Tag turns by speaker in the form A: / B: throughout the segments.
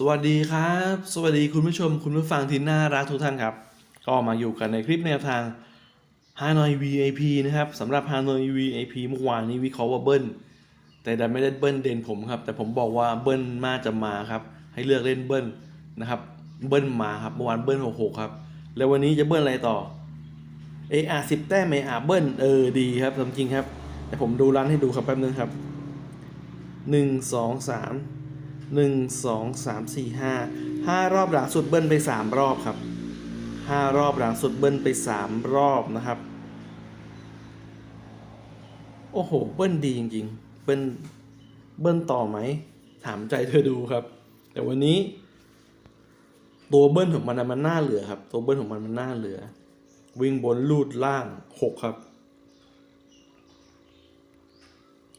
A: สวัสดีครับ สวัสดีคุณผู้ชมคุณผู้ฟังที่น่ารักทุกท่านครับ ก็มาอยู่กันในคลิปแนวทาง Hanoi VIP นะครับสำหรับ Hanoi VIP เมื่อวานนี้วิเคราะห์ว่าเบิ้ลแต่ดันไม่ได้เบิ้ลเด่นผมครับ แต่ผมบอกว่าเบิ้ลมาจะมาครับ ให้เลือกเล่นเบิ้ลนะครับ เบิ้ลมาครับเมื่อวานเบิ้ล66ครับ แล้ววันนี้จะเบิ้ลอะไรต่อเออาสิบแต้มเออาเบิ้ลเออดีครับจริงครับแต่ผมดูรันให้ดูครับแป๊บนึงครับหนึ่งสองสาม หนึ่งสองสามสี่ห้าห้ารอบหลังสุดเบิ้ลไปสามรอบครับห้ารอบหลังสุดเบิ้ลไปสามรอบนะครับ โอ้โห เบิ้ลดีจริงๆ เบิ้ลเบิ้ลต่อไหม ถามใจเธอดูครับ แต่วันนี้ ตัวเบิ้ลของมันมันน่าเหลือครับ ตัวเบิ้ลของมันมันน่าเหลือ วิ่งบนลูดล่างหกครับ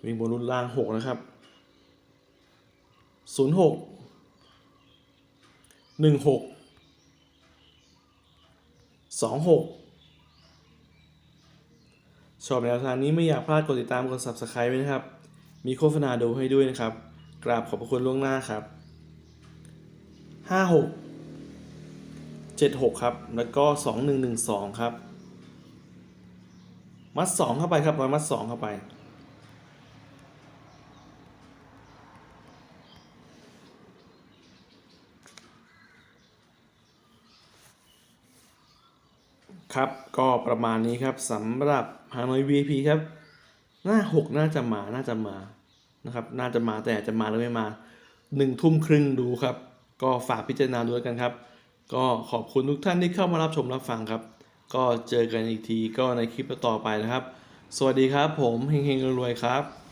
A: วิ่งบนลูดล่างหกนะครับ ศูนย์หกหนึ่งหกสองหกชอบแนวทางนี้ไม่อยากพลาดกดติดตามกด subscribe ไว้นะครับ มีโฆษณาดูให้ด้วยนะครับ กราบขอบพระคุณล่วงหน้าครับห้าหกเจ็ดหกครับ แล้วก็สองหนึ่งหนึ่งสองครับ มัดสองเข้าไปครับร้อยมัดสองเข้าไป ครับก็ประมาณนี้ครับสำหรับฮานอย VIP ครับ หน้าหกน่าจะมาน่าจะมานะครับน่าจะมาแต่จะมาหรือไม่มาหนึ่งทุ่มครึ่งดูครับ ก็ฝากพิจารณาดูแล้วกันครับ ก็ขอบคุณทุกท่านที่เข้ามารับชมรับฟังครับ ก็เจอกันอีกทีก็ในคลิปต่อไปนะครับ สวัสดีครับผมเฮงๆรวยๆครับ